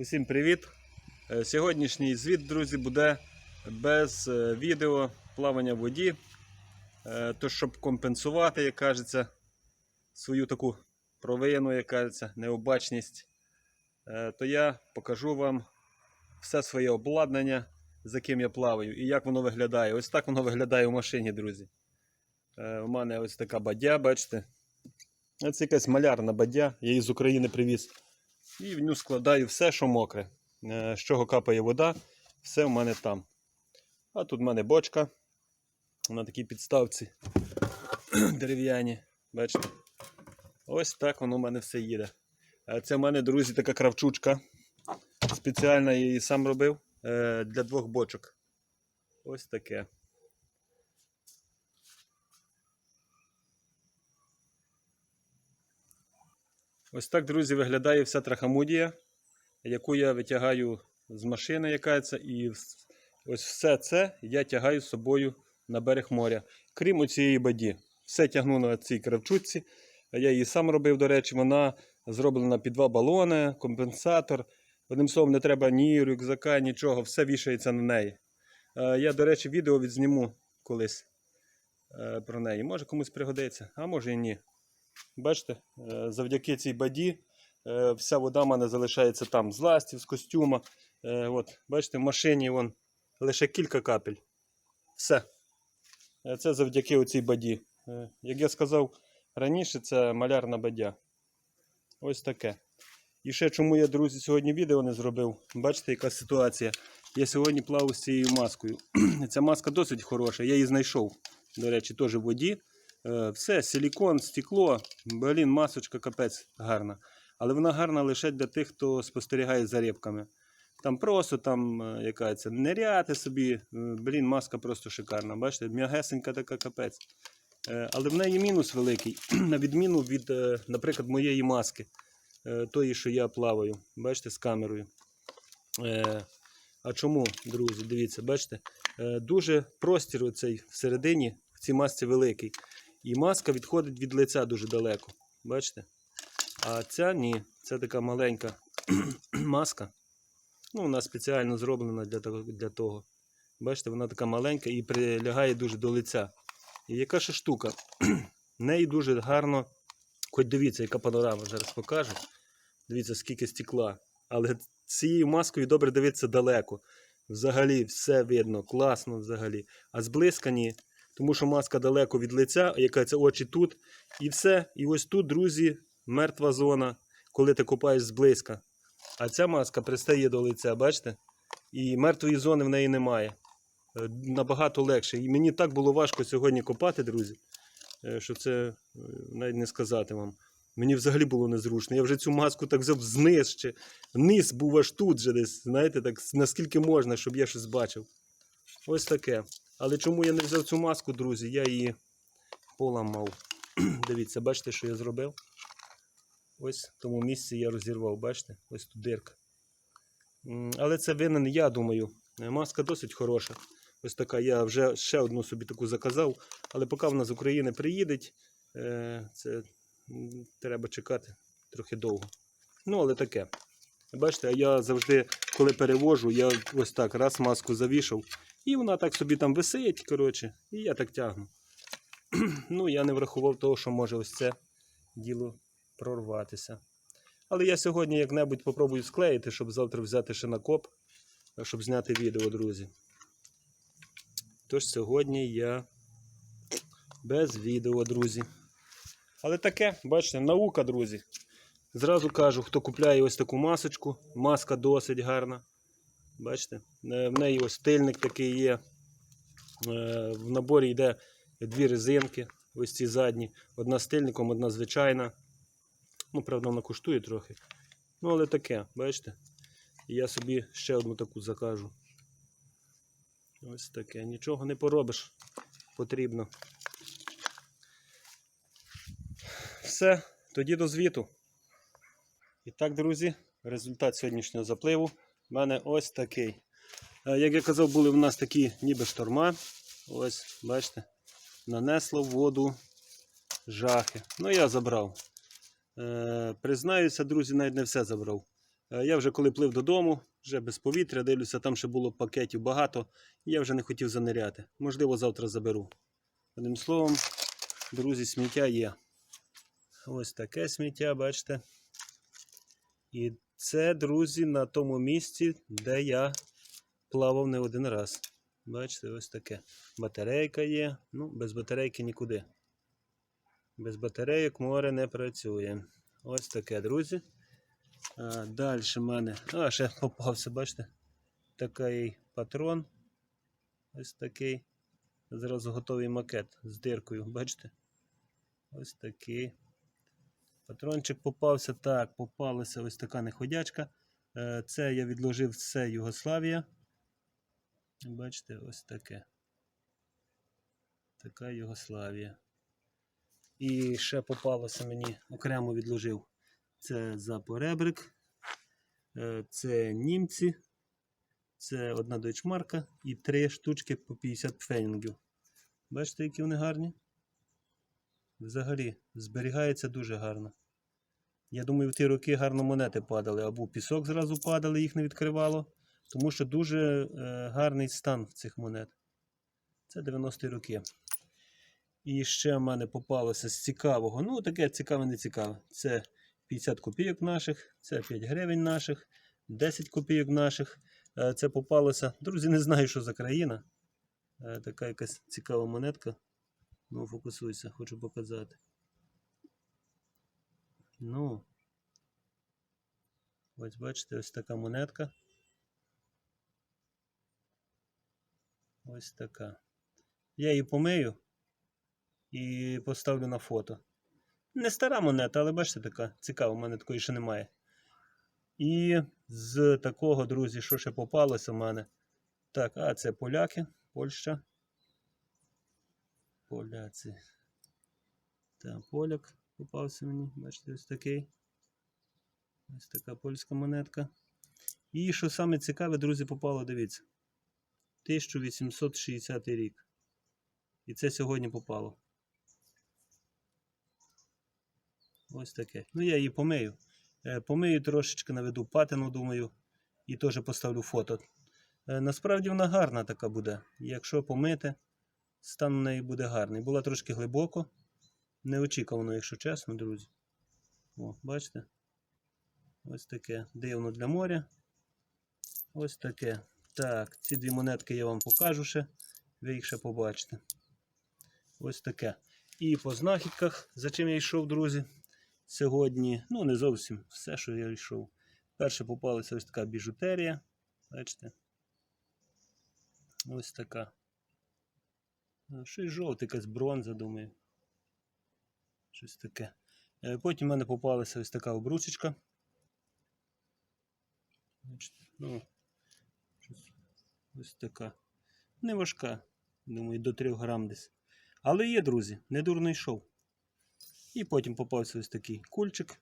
Усім привіт! Е, Сьогоднішній звіт, друзі, буде без е, відео плавання в воді. Е, То, щоб компенсувати, як кажеться, свою таку провину, як кажеться, необачність, то я покажу вам все своє обладнання, за яким я плаваю, і як воно виглядає. Ось так воно виглядає у машині, друзі. У мене ось така бадя, бачите. Це якась малярна бадя, я її з України привіз. І в ню складаю все, що мокре. Е, З чого капає вода, все в мене там. А тут в мене бочка. На такій підставці дерев'яні. Бачите? Ось так воно в мене все їде. А Це в мене, друзі, така кравчучка. Спеціально я її сам робив е, для двох бочок. Ось таке. Ось так, друзі, виглядає вся трахамудія, яку я витягаю з машини, яка це, і ось все це я тягаю з собою на берег моря. Крім оцієї баді. Все тягну на цій кравчутці. Я її сам робив, до речі, вона зроблена під два балони, компенсатор. Одним словом, не треба ні рюкзака, нічого, все вішається на неї. Е, Я, до речі, відео відзніму колись е, про неї. Може комусь пригодиться, а може і ні. Бачите, е, завдяки цій баді е, вся вода в мене залишається там з ластів, з костюма. Е, От, бачите, в машині вон, лише кілька капель. Все. Це завдяки оцій баді. Як я сказав раніше, це малярна бадя. Ось таке. І ще чому я, друзі, сьогодні відео не зробив. Бачите, яка ситуація. Я сьогодні плавав з цією маскою. Ця маска досить хороша, я її знайшов. До речі, теж в воді. Е, Все, силікон, стекло, блін, масочка капець гарна. Але вона гарна лише для тих, хто спостерігає за рибками. Там просто там е, яка це неряти собі. Е, Блін, маска просто шикарна. Бачите, м'ягесенька така капець. Але в неї мінус великий, на відміну від, наприклад, моєї маски, тої, що я плаваю. Бачите, з камерою. А чому, друзі? Дивіться, бачите? Дуже простір оцей всередині в цій масці великий. І маска відходить від лиця дуже далеко. Бачите? А ця ні, це така маленька маска. Ну, вона спеціально зроблена для того, для того. Бачите, вона така маленька і прилягає дуже до лиця. І яка ще штука? В неї дуже гарно. Хоч дивіться, яка панорама зараз покажу. Дивіться, скільки стекла. Але цією маскою добре дивитися далеко. Взагалі все видно, класно взагалі. А зблизька ні. Тому що маска далеко від лиця, яка це очі тут. І все. І ось тут, друзі, мертва зона, коли ти копаєш зблизька. А ця маска пристає до лиця, бачите? І мертвої зони в неї немає. Е, Набагато легше. І мені так було важко сьогодні копати, друзі, е, що це е, навіть не сказати вам. Мені взагалі було незручно. Я вже цю маску так ще. Низ був аж тут же десь, знаєте, так наскільки можна, щоб я щось бачив. Ось таке. Але чому я не взяв цю маску, друзі? Я її поламав. Дивіться, бачите, що я зробив? Ось в тому місці я розірвав, бачите? Ось тут дирка. Але це винен, я думаю. Е, Маска досить хороша. Ось така. Я вже ще одну собі таку заказав. Але поки вона з України приїде, е, це треба чекати трохи довго. Ну, але таке. Бачите, я завжди, коли перевожу, я ось так раз маску завішав. І вона так собі там висить, коротше, і я так тягну. ну, я не врахував того, що може ось це діло прорватися. Але я сьогодні як-небудь попробую склеїти, щоб завтра взяти ще на коп, щоб зняти відео, друзі. Тож сьогодні я без відео, друзі. Але таке, бачите, наука, друзі. Зразу кажу, хто купляє ось таку масочку, маска досить гарна. Бачите, Е, в неї ось тильник такий є. Е, В наборі йде дві резинки, ось ці задні. Одна з тильником, одна звичайна. Ну, правда, вона коштує трохи. Ну, але таке, бачите? І я собі ще одну таку закажу. Ось таке. Нічого не поробиш. Потрібно. Все, тоді до звіту. І так, друзі, результат сьогоднішнього запливу в мене ось такий. Е, Як я казав, були в нас такі ніби шторма. Ось, бачите, нанесло воду жахи. Ну, я забрав. Е, признаюся, друзі, навіть не все забрав. Е, Я вже коли плив додому, вже без повітря, дивлюся, там ще було пакетів багато, і я вже не хотів заниряти. Можливо, завтра заберу. Одним словом, друзі, сміття є. Ось таке сміття, бачите. І це, друзі, на тому місці, де я плавав не один раз. Бачите, ось таке. Батарейка є. Ну, без батарейки нікуди. Без батарейок море не працює. Ось таке, друзі. А, далі в мене. А, ще попався, бачите? Такий патрон. Ось такий. Зразу готовий макет з диркою, бачите? Ось такий. Патрончик попався. Так, попалася ось така неходячка. Е, Це я відложив це Югославія. Бачите, ось таке. Така Югославія. І ще попалося мені, окремо відложив. Це запоребрик. Е, Це німці. Це одна дойчмарка і три штучки по 50 пфенінгів. Бачите, які вони гарні? Взагалі, зберігається дуже гарно. Я думаю, в ті роки гарно монети падали, або пісок зразу падали, їх не відкривало. Тому що дуже е, гарний стан цих монет. Це 90-ті роки. І ще в мене попалося з цікавого. Ну, таке цікаве, не цікаве. Це 50 копійок наших, це 5 гривень наших, 10 копійок наших. Е, Це попалося. Друзі, не знаю, що за країна. Е, Така якась цікава монетка. Ну, фокусуйся, хочу показати. Ну. Ось бачите, ось така монетка. Ось така. Я її помию і поставлю на фото. Не стара монета, але бачите, така цікава, у мене такої ще немає. І з такого, друзі, що ще попалося в мене. Так, а це поляки, Польща. Поляці. Так, поляк попався мені, бачите, ось такий. Ось така польська монетка. І що саме цікаве, друзі, попало, дивіться. 1860 рік. І це сьогодні попало. Ось таке. Ну, я її помию. Е, Помию трошечки наведу патину, думаю, і теж поставлю фото. Е, Насправді вона гарна така буде. Якщо помити, стан у неї буде гарний. Була трошки глибоко. Неочікувано, якщо чесно, друзі. О, бачите? Ось таке. Дивно для моря. Ось таке. Так, ці дві монетки я вам покажу ще. Ви їх ще побачите. Ось таке. І по знахідках, за чим я йшов, друзі. Сьогодні, ну не зовсім все, що я йшов. Перше попалася ось така біжутерія. Бачите? Ось така. Щось жовте, якась бронза, думаю. Щось таке. Е, Потім в мене попалася ось така обручечка. Ну, ось така. Не важка. Думаю, до 3 грам десь. Але є, друзі, не дурно йшов. І потім попався ось такий кульчик.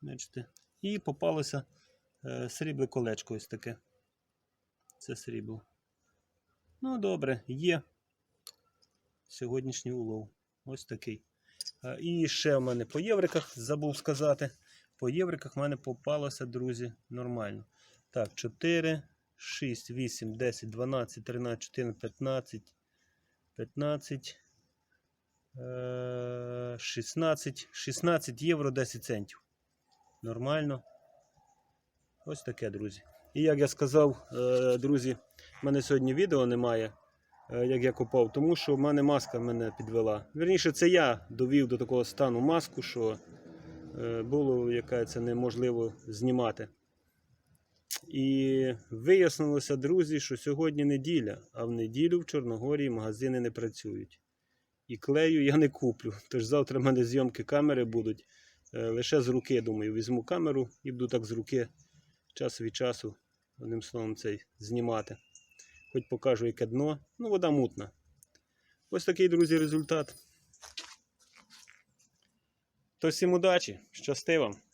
Бачите? І попалося е, срібле колечко ось таке. Це срібло. Ну, добре, є сьогоднішній улов. Ось такий. Е, і ще в мене по євриках забув сказати. По євриках в мене попалося, друзі, нормально. Так, 4, 6, 8, 10, 12, 13, 14, 15, 15, е, 16, 16 євро 10 центів. Нормально. Ось таке, друзі. І як я сказав, е, друзі, в мене сьогодні відео немає, як я купав, тому що в мене маска мене підвела. Вірніше, це я довів до такого стану маску, що е, було яка це неможливо знімати. І вияснилося, друзі, що сьогодні неділя, а в неділю в Чорногорії магазини не працюють. І клею я не куплю. Тож завтра в мене зйомки камери будуть. Е, Лише з руки, думаю, візьму камеру і буду так з руки час від часу, одним словом, цей знімати. Хоч покажу, яке дно. Ну, вода мутна. Ось такий, друзі, результат. То всім удачі, щасти вам!